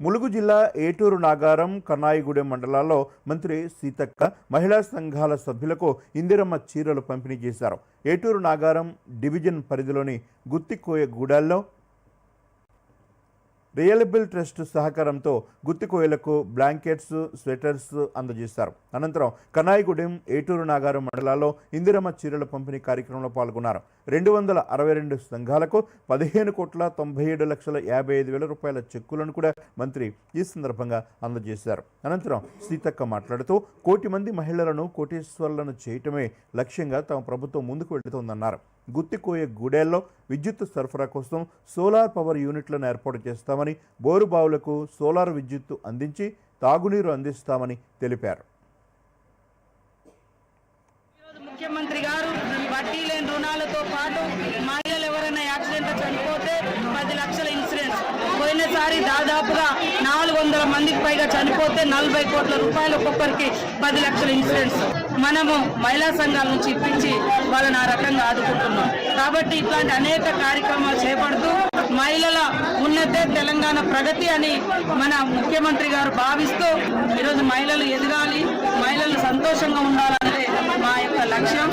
ములుగు జిల్లా ఏటూరు నాగారం కన్నాయిగూడెం మండలాల్లో మంత్రి సీతక్క మహిళా సంఘాల సభ్యులకు ఇందిరమ్మ చీరలు పంపిణీ చేశారు. ఏటూరు నాగారం డివిజన్ పరిధిలోని గుత్తికోయ గూడాల్లో రియలబుల్ ట్రస్ట్ సహకారంతో గుత్తికోయలకు బ్లాంకెట్స్ స్వెటర్స్ అందజేశారు. అనంతరం కనాయిగూడెం ఏటూరు నాగారం మండలాల్లో ఇందిరమ్మ చీరల పంపిణీ కార్యక్రమంలో పాల్గొన్నారు. రెండు వందల అరవై రెండు సంఘాలకు పదిహేను కోట్ల తొంభై ఏడు లక్షల యాభై ఐదు వేల రూపాయల చెక్కులను కూడా మంత్రి ఈ సందర్భంగా అందజేశారు. అనంతరం సీతక్క మాట్లాడుతూ కోటి మంది మహిళలను కోటేశ్వర్లను చేయటమే లక్ష్యంగా తమ ప్రభుత్వం ముందుకు వెళుతోందన్నారు. గుత్తికోయ గూడెల్లో విద్యుత్ సరఫరా కోసం సోలార్ పవర్ యూనిట్లను ఏర్పాటు చేస్తామని బోరు బావులకు సోలార్ విద్యుత్తు అందించి తాగునీరు అందిస్తామని తెలిపారు. ముఖ్యమంత్రి గారు వడ్డీ లేని రుణాలతో పాటు మహిళలు ఎవరైనా యాక్సిడెంట్ చనిపోతే పది లక్షల ఇన్సూరెన్స్. పోయినసారి దాదాపుగా నాలుగు వందల మందికి పైగా చనిపోతే నలభై కోట్ల రూపాయలు ఒక్కొక్కరికి పది లక్షల ఇన్సూరెన్స్. మనము మహిళా సంఘాల నుంచి ఇప్పించి వాళ్ళని ఆ రకంగా ఆదుకుంటున్నాం. కాబట్టి ఇట్లాంటి అనేక కార్యక్రమాలు చేపడుతూ మహిళల ఉన్నతే తెలంగాణ ప్రగతి అని మన ముఖ్యమంత్రి గారు భావిస్తూ ఈరోజు మహిళలు ఎదగాలి మహిళలు సంతోషంగా ఉండాలన్నదే మా యొక్క లక్ష్యం.